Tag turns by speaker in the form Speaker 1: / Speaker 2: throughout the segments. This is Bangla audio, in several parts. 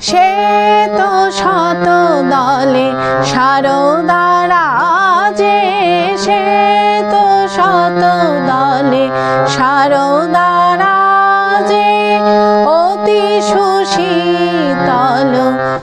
Speaker 1: সে তো শত দলে সারদারা যে সে তো শত দলে সারদারা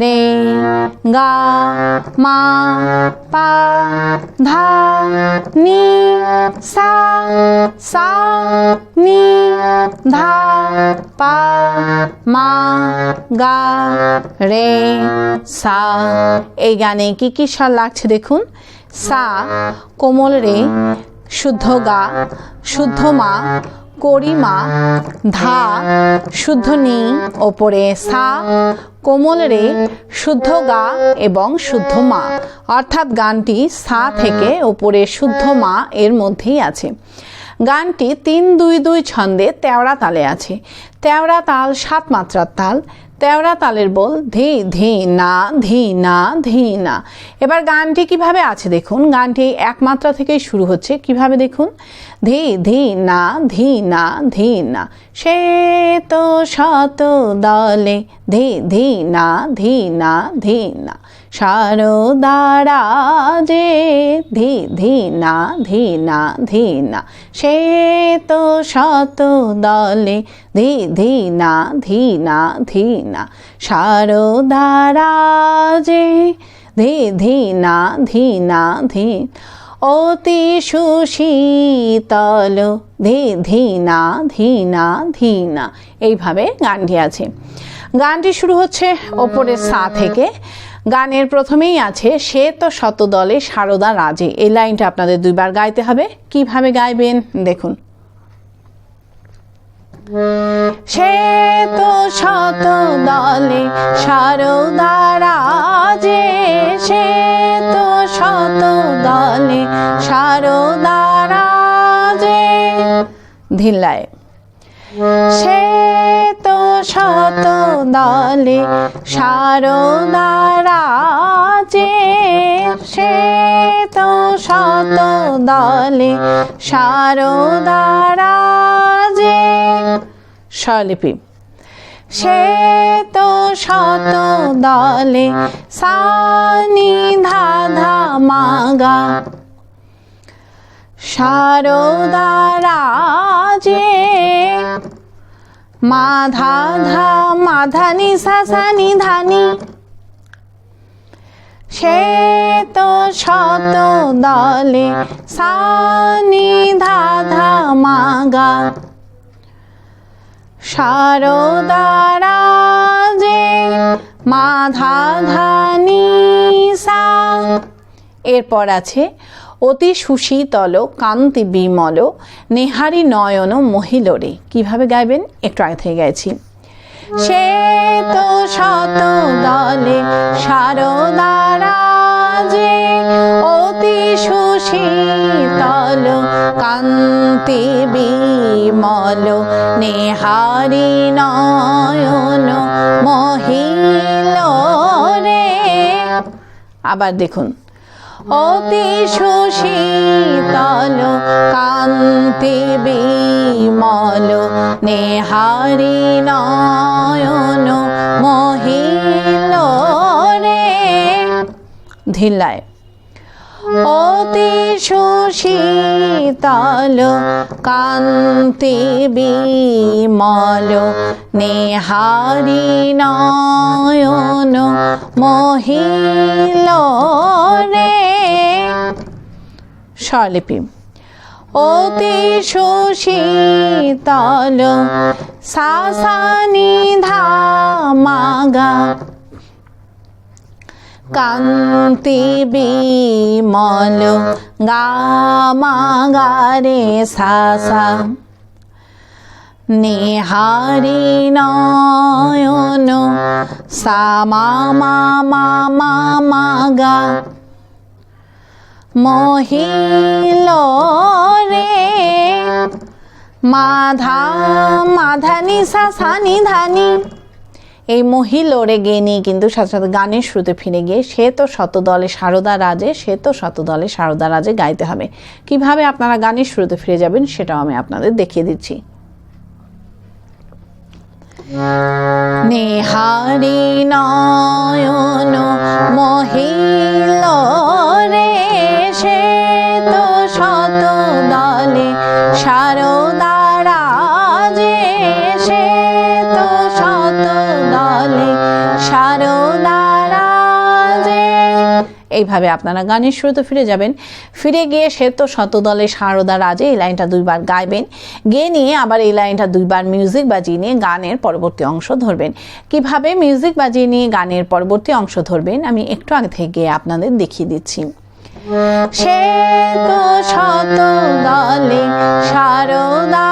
Speaker 1: রে গা, মা, পা, ধা, নি, সা সা, নি, ধা, পা, মা, গা, রে, সা। এই গানে কি কি স্বর লাগছে দেখুন? সা, কোমল রে, শুদ্ধ গা, শুদ্ধ মা করিমা ধা, শুদ্ধ নি, ওপরে সা, কোমল রে, শুদ্ধ গা এবং শুদ্ধ মা। অর্থাৎ গানটি সা থেকে ওপরে শুদ্ধ মা এর মধ্যেই আছে। গানটি তিন দুই দুই ছন্দে তেওড়া তালে আছে। তেওড়া তাল সাত মাত্রার তাল, তেওড়া তালের বল ধি ধি, না ধি না ধি, না। এবার গানটি কীভাবে আছে দেখুন। গানটি এক মাত্রা থেকেই শুরু হচ্ছে। কীভাবে দেখুন? ধি ধি, না ধি না ধি, না। সে তো শত দলে ধি ধি, না ধি না ধি, না। সারদারা যে, ধি ধি না ধি না ধি না। সে তো শত দলে, ধি ধি না ধি না ধি না। সারদারা যে, ধি ধি না, ধি অতি সুশীতল, ধি ধি না ধি না ধি না। এইভাবে গানটি আছে। গানটি শুরু হচ্ছে ওপরের সা থেকে। গানের প্রথমেই আছে, সে তো শত দলে সারদা রাজে। এই লাইনটা আপনাদের দুইবার গাইতে হবে। কীভাবে গাইবেন? দেখুন। সে তো শত দলে সারদা রাজে। সে তো শত দলে সারদা রাজে। ধিল্লায়। সে তো শত দলে সারদারা যে, সে তো শত দলে সারদারা যে। স্বরলিপি। সে তো শত দলে সানি ধাধা মাগা। সারদারা যে মাধা ধা মাধানি সাসানি ধানি সে তো শত দলে সানি ধাধা মাগা সারদারা যে মাধা ধানি সা। এরপর আছে অতি সুশীতল কান্তি বিমল, নেহারি নয়ন মহিলরে। কীভাবে গাইবেন? একটু আগে থেকে গাইছি। সে তো শত দলে সারদারা যে অতি সুশীতল কান্তি বিমল, নেহারি নয়ন মহিল রে আবার দেখুন। অতি সুশীতল কান্তি বিমল, নেহারি নয়ন মহিল রে। ধিলায় অতি সুশীতল কান্তি বিমল, নেহারি নয়ন মহিল রে। স্বরলিপি। অতি সুশীতল, সাসানি ধামাগা। কান্তি বিমল গামা গারে সাসা। নেহারি নয় সা মা মা মা মা মা গা। মহিল রে মাধা, মাধানি সা সানি ধানি। এই মহিলোরে গিয়ে নিয়ে কিন্তু সাথে সাথে গানের শুরুতে ফিরে গিয়ে সে তো শতদলে সারদা রাজে, সে তো শতদলে সারদা রাজে গাইতে হবে। কীভাবে আপনারা গানের শুরুতে ফিরে যাবেন সেটাও আমি আপনাদের দেখিয়ে দিচ্ছি। নেহারি নয়ন মহিল রে শত এইভাবে আপনারা গানের শুরুতে ফিরে যাবেন। ফিরে গিয়ে সে তো শতদলে সারদা রাজে এই লাইনটা দুইবার গাইবেন। গিয়ে নিয়ে আবার এই লাইনটা দুইবার মিউজিক বাজিয়ে নিয়ে গানের পরবর্তী অংশ ধরবেন। কীভাবে মিউজিক বাজিয়ে নিয়ে গানের পরবর্তী অংশ ধরবেন, আমি একটু আগে থেকে আপনাদের দেখিয়ে দিচ্ছি। সে তো শত দলে সারদা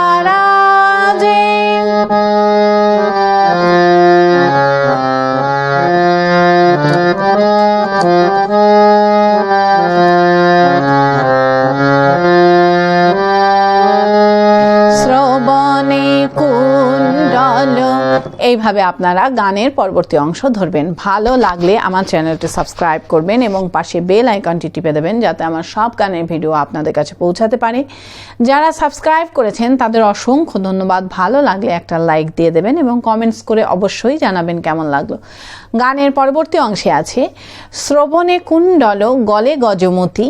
Speaker 1: এইভাবে আপনারা গানের পরবর্তী অংশ ধরবেন। ভালো লাগলে আমার চ্যানেলটি সাবস্ক্রাইব করবেন এবং পাশে বেল আইকনটি টিপে দেবেন যাতে আমার সব গানের ভিডিও আপনাদের কাছে পৌঁছাতে পারে। যারা সাবস্ক্রাইব করেছেন, তাদের অসংখ্য ধন্যবাদ। ভালো লাগলে একটা লাইক দিয়ে দেবেন এবং কমেন্টস করে অবশ্যই জানাবেন কেমন লাগল। গানের পরবর্তী অংশে আছে, শ্রবণে কুণ্ডল গলে গজমতি,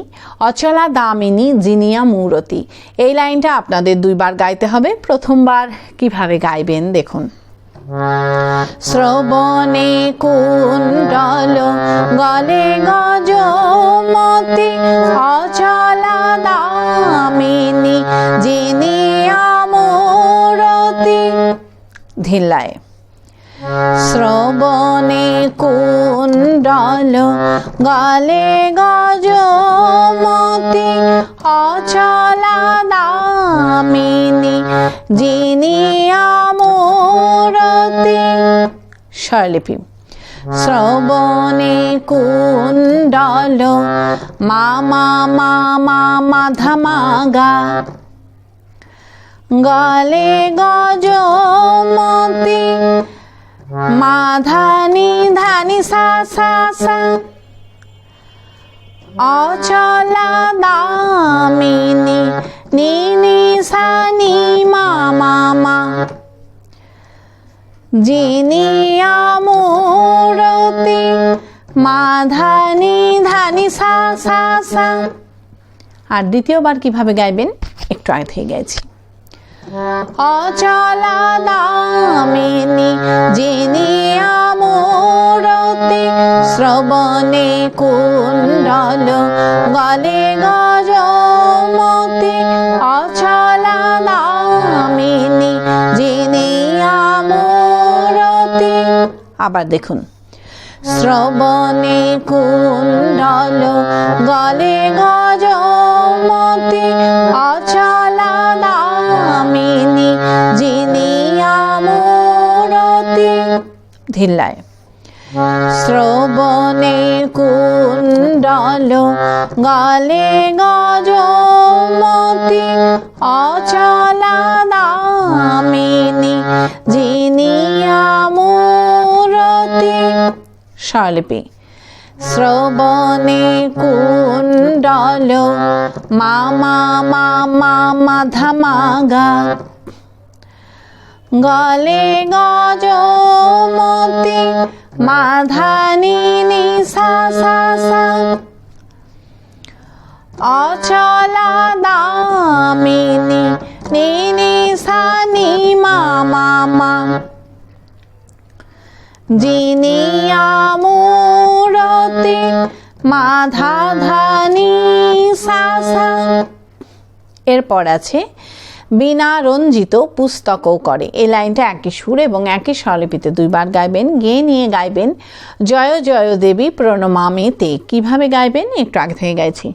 Speaker 1: অচলা দামিনী জিনিয়া মূরতি। এই লাইনটা আপনাদের দুইবার গাইতে হবে। প্রথমবার কীভাবে গাইবেন দেখুন। শ্রবণে কুণ্ডল, গলে গজমতি অচলা দামিনী জিনিয়া মূরতি ধিল্লায়। শ্রবণে কুণ্ডল, গলে গজমতি অচলা দামিনী জিনিয়া স্বরলিপি শ্রবণে কুণ্ডল মা মা মা মা মাধা গলে গজমতি, মাধানি ধানি সা সা সা। অচলা দামিনী নি নি মা মা মা। জিনিয়া মূরতি মাধানি ধানি, সা সা সা। আর দ্বিতীয়বার কীভাবে গাইবেন? একটু আগে থেকে গাইছি। অচলা দামিনী জিনিয়া মূরতি শ্রবণে কুণ্ডল, গলে গজমতি আবার দেখুন। শ্রবণে কুণ্ডল, গলে গজমতি, অচলা দামিনী জিনিয়া মূরতি ধিল্লায়। শ্রবণে কুণ্ডল, গলে গজমতি, অচলা দামিনী জিনিয়া স্বরলিপি শ্রবণে কুণ্ডল মা মা মা মা মাধা, মাগা। গলে গজমতি, মাধানি নি সা অচলা দামিনী নি নি সা নি মা মা। মা জিনিয়া মূরতি মাধা ধানি সা সা এরপর আছে বিনা রঞ্জিত পুস্তকও করে। এই লাইনটা একই সুর এবং একই স্বরলিপিতে দুইবার গাইবেন গেয়ে নিয়ে গাইবেন, জয় জয় দেবী প্রণমামে তে কীভাবে গাইবেন? একটু আগে থেকে গাইছি।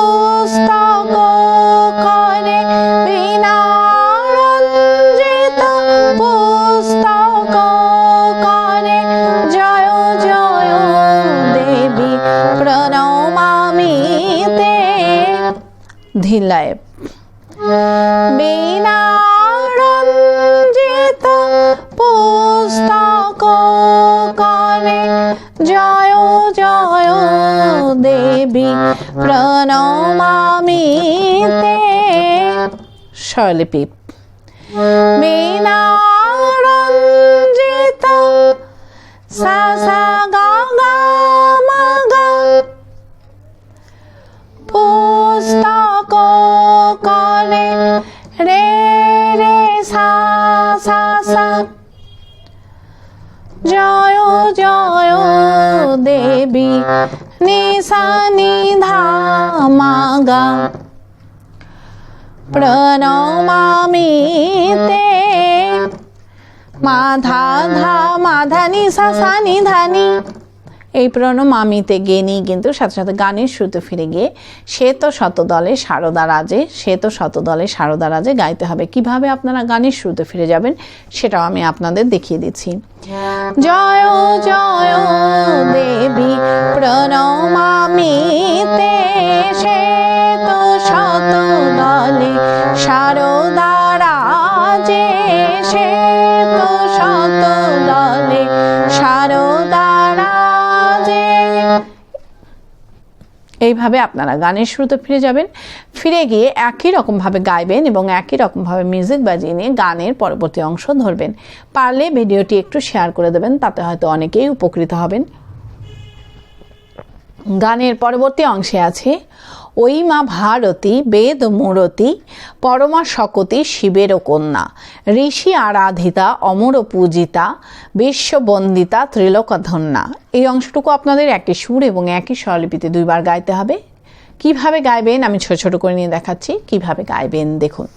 Speaker 1: পুস্তক করে বিনারঞ্জিত পুস্তক করে জয় জয় দেবী প্রণমামিতে। ধিলায় স্বরলিপি বিনারঞ্জিত সা সা করে রে সা জয় জয় দেবী নিশা নিধা প্রণমামি তে মাধা ধা মাধা নিশা সা নিধানি এই প্রণমামিতে গিয়ে নিয়ে কিন্তু সাথে সাথে গানের শুরুতে ফিরে গিয়ে সে তো শতদলে সারদা রাজে সে তো শতদলে সারদা রাজে গাইতে হবে। কীভাবে আপনারা গানের শুরুতে ফিরে যাবেন সেটাও আমি আপনাদের দেখিয়ে দিচ্ছি। জয় জয় দেবী প্রণমামিতে সে তো শতদলে সারদা রাজে সে তো সারদা রাজে এইভাবে আপনারা গানের শুরুতে ফিরে যাবেন। ফিরে গিয়ে একই রকমভাবে গাইবেন এবং একই রকমভাবে মিউজিক বাজিয়ে নিয়ে গানের পরবর্তী অংশ ধরবেন। পারলে ভিডিওটি একটু শেয়ার করে দেবেন, তাতে হয়তো অনেকেই উপকৃত হবেন। গানের পরবর্তী অংশে আছে ওই মা ভারতী, বেদ মূরতি, পরমা শকতি, শিবের কন্যা, ঋষি আরাধিতা, অমর পূজিতা বিশ্ববন্দিতা ত্রিলোকধন্যা। এই অংশটুকু আপনাদের একই সুর এবং একই স্বরলিপিতে দুইবার গাইতে হবে। কীভাবে গাইবেন আমি ছোট ছোট করে নিয়ে দেখাচ্ছি। কীভাবে গাইবেন দেখুন।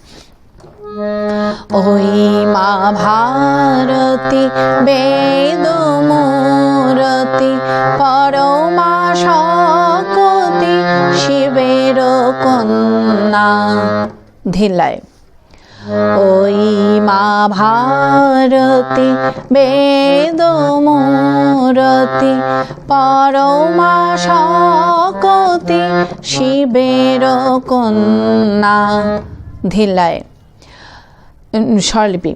Speaker 1: ওই মা ভারতী, বেদ মূরতি, পরমা শিবের কন্যা ধিলায় ওই মা ভারতী, বেদ মূরতি, পরমা শকতি, শিবের কন্যা ধিলায় স্বরলিপি,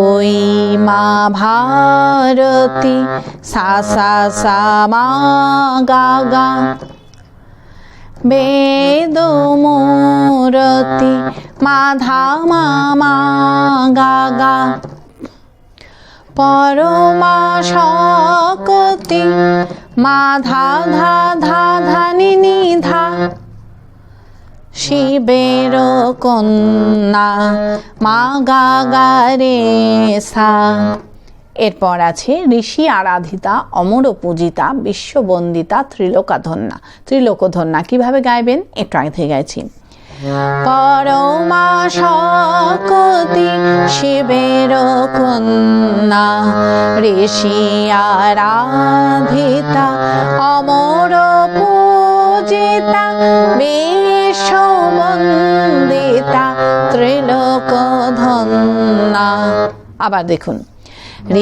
Speaker 1: ওই মা ভারতী, সা সা সা, মা, গা গা বেদ মূরতি, মাধা মা গা পরমা শকতি, মাধা ধা ধা ধা নি ধা শিবের কন্যা, মা গা গা রে সা এরপর আছে ঋষি আরাধিতা অমর পূজিতা বিশ্ববন্দিতা, ত্রিলোকাধন্যা। ত্রিলোকধন্যা কীভাবে গাইবেন? একটু আগে গাইছি। পরমা শকতি শিবের কন্যা, ঋষি আরাধিতা অমর পূজিতা বিশ্ববন্দিতা ত্রিলোক ধন্যা আবার দেখুন।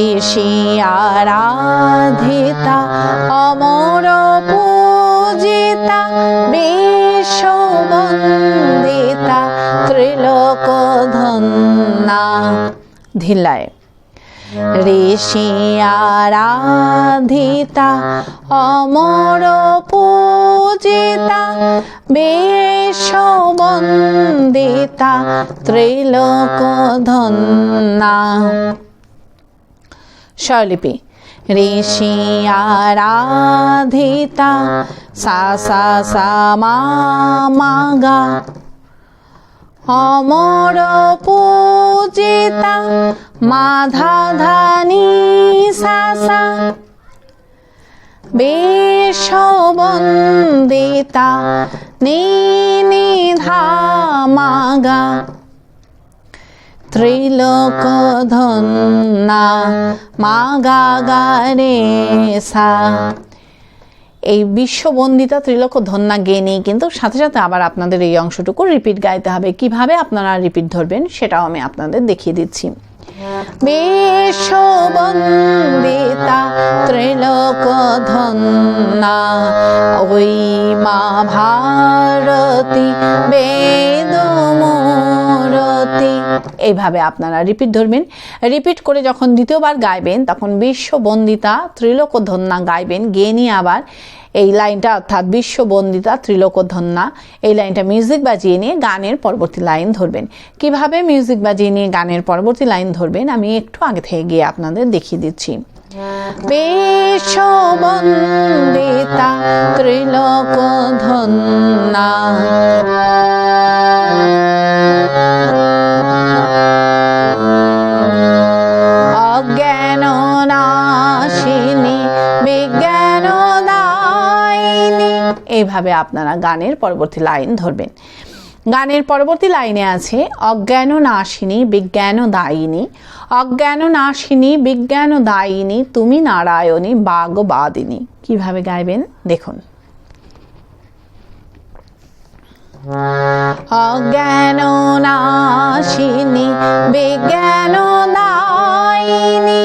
Speaker 1: ঋষি আরাধিতা, অমর পূজিতা, বিশ্ববন্দিতা ত্রিলোক ধন্যা ধিলায় ঋষি আরাধিতা, অমর পূজিতা, বিশ্ববন্দিতা ত্রিলোক ধন্যা স্বরলিপি। ঋষি আরাধিতা, সা সা সা, মা মা, গা। অমর পূজিতা, মাধা ধানি, সা সা। বিশ্ববন্দিতা নি ধা মা গা গা গা রে সা এই বিশ্ববন্দিতা ত্রিলোক ধন্যা গেয়ে নিয়ে কিন্তু সাথে সাথে আবার আপনাদের এই অংশটুকু রিপিট গাইতে হবে। কীভাবে আপনারা রিপিট ধরবেন সেটাও আমি আপনাদের দেখিয়ে দিচ্ছি। বিশ্ববন্দিতা ত্রিলোক ধন্যা ওই মা ভারতী এইভাবে আপনারা রিপিট ধরবেন। রিপিট করে যখন দ্বিতীয়বার গাইবেন, তখন বিশ্ববন্দিতা ত্রিলোক ধন্যা গাইবেন। গেয়ে নিয়ে আবার এই লাইনটা, অর্থাৎ বিশ্ববন্দিতা ত্রিলোকধন্যা এই লাইনটা মিউজিক বাজিয়ে নিয়ে গানের পরবর্তী লাইন ধরবেন। কীভাবে মিউজিক বাজিয়ে নিয়ে গানের পরবর্তী লাইন ধরবেন, আমি একটু আগে থেকে গিয়ে আপনাদের দেখিয়ে দিচ্ছি। বিশ্ববন্দিতা ত্রিলোকধন্যা এইভাবে আপনারা গানের পরবর্তী লাইন ধরবেন। গানের পরবর্তী লাইনে আছে অজ্ঞান নাশিনী বিজ্ঞান দায়িনী অজ্ঞান নাশিনী বিজ্ঞান দায়িনী তুমি নারায়ণী, বাগবাদিনী। কীভাবে গাইবেন? দেখুন। অজ্ঞান নাশিনী বিজ্ঞান দায়িনী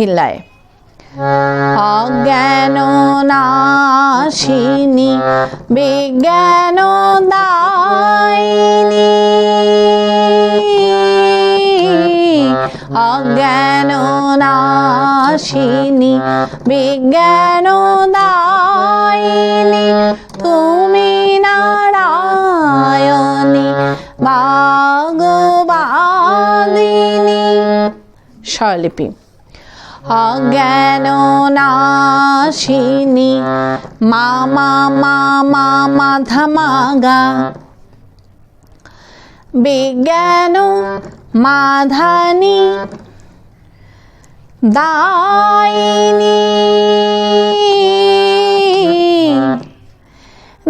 Speaker 1: ধিল্লায় অজ্ঞান নাশিনী বিজ্ঞান দায়িনী। অজ্ঞান নাশিনী বিজ্ঞান দায়িনী। তুমি নারায়ণী বাগবাদিনী স্বরলিপি। অজ্ঞান নাশিনী মামা মামা মাধামাগা বিজ্ঞান মাধানি দায়িনী।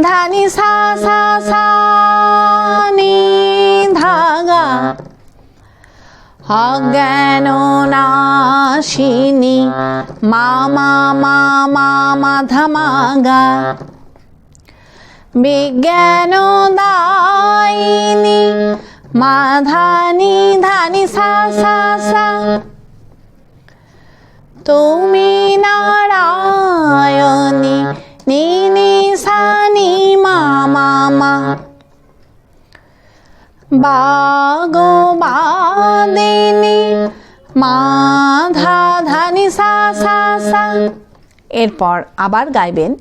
Speaker 1: ধানি সা সা সা নি ধাগা। অজ্ঞান নাশিনী। মামা মামা মাধামাগা বিজ্ঞান দায়িনী। মাধানি ধানি সা সা সা। তুমি নারায়ণী নি নি সা নি মা মা মা মাধা ধানি সা সা সা। এরপর আবার গাইবেন,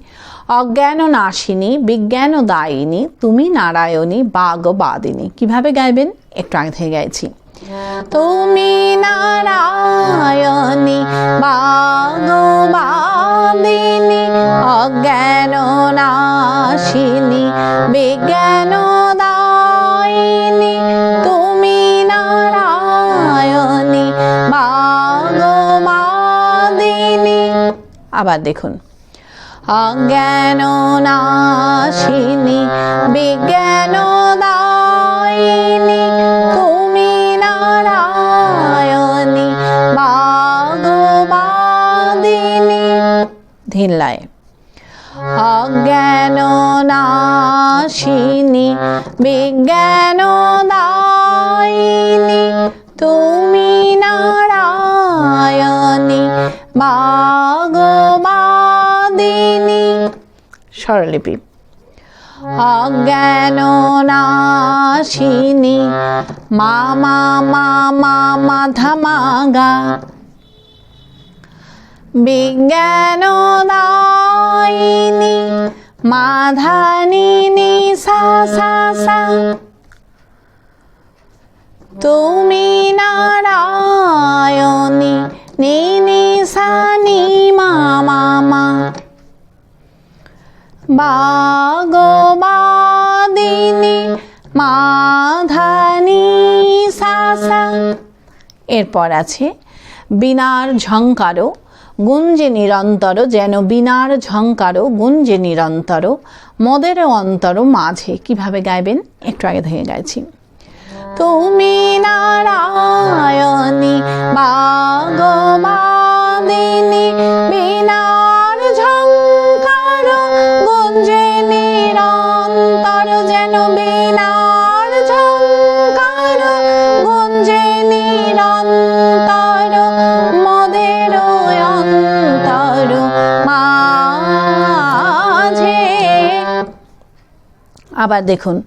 Speaker 1: অজ্ঞান নাশিনী, বিজ্ঞান দায়িনী, তুমি নারায়ণী বাগবাদিনী কীভাবে গাইবেন? একটু আগে থেকে গাইছি। তুমি নারায়ণী বাগবাদিনী অজ্ঞান নাশিনী, বিজ্ঞান দায়িনী আবার দেখুন। অজ্ঞান নাশিনী, বিজ্ঞান দায়িনী, তুমি নারায়ণী বাগবাদিনী ধিল্লায় অজ্ঞান নাশিনী, বিজ্ঞান দায়িনী, তুমি নারায়ণী বাগবাদিনী স্বরলিপি। অজ্ঞান নাশিনী মামা মামা, মাধামাগা। বিজ্ঞান দায়িনী মাধানি নি সা সা সা। তুমি নারায়ণী। নি নি সা নি মা। মা মা এরপর আছে, বিনার ঝঙ্কারও, গুঞ্জে নিরন্তর যেন বিনার ঝঙ্কারও, গুঞ্জে নিরন্তর মদের অন্তর মাঝে। কীভাবে গাইবেন? একটু আগে থেকে গাইছি। তুমি নারায়ণী বাগবাদিনী বিনার ঝঙ্কার, গুঞ্জে নিরন্তর যেন বিনার ঝঙ্কার, গুঞ্জে নিরন্তর মদের অন্তর মাঝে। আবার দেখুন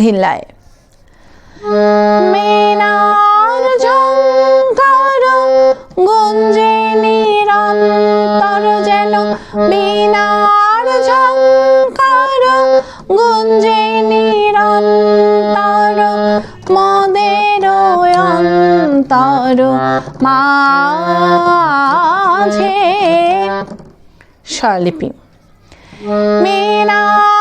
Speaker 1: ধিল্লায় মিনার ঝঙ্কার গুঞ্জে নিরন্তর যেন মিনার ঝঙ্কার গুঞ্জে নিরন্তর মদের অন্তর মাঝে। স্বরলিপি। ঝঙ্কার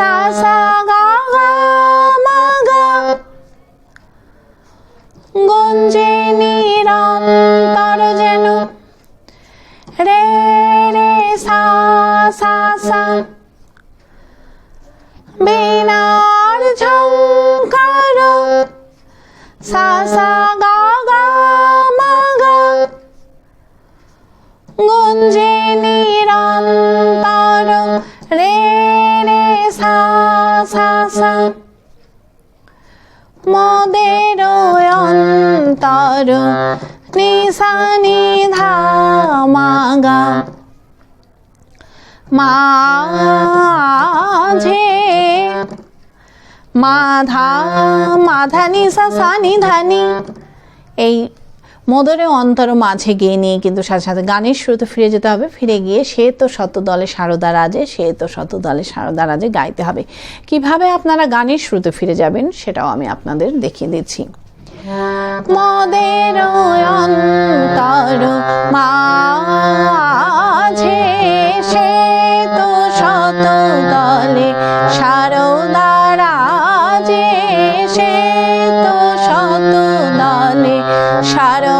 Speaker 1: সা সা গা গা মা গা। গঞ্জে নিরন্তর যেন রে রে সা সা সা বিনার ঝঙ্কার সা সা অন্তর নিশা নিধা মাগা মাঝে মাধা মাধা নিশা সা নিধানি এই মদরে অন্তর মাঝে গিয়ে নিয়ে কিন্তু সাথে সাথে গানের শুরুতে ফিরে যেতে হবে। ফিরে গিয়ে সে তো শত দলে সারদা রাজে, সে তো শত দলে সারদা রাজে গাইতে হবে। কীভাবে আপনারা গানের শুরুতে ফিরে যাবেন সেটাও আমি আপনাদের দেখিয়ে দিচ্ছি। মদের অন্তর মাঝে সে তো শত দলে সারদারা যে সে তো শত দলে সারদা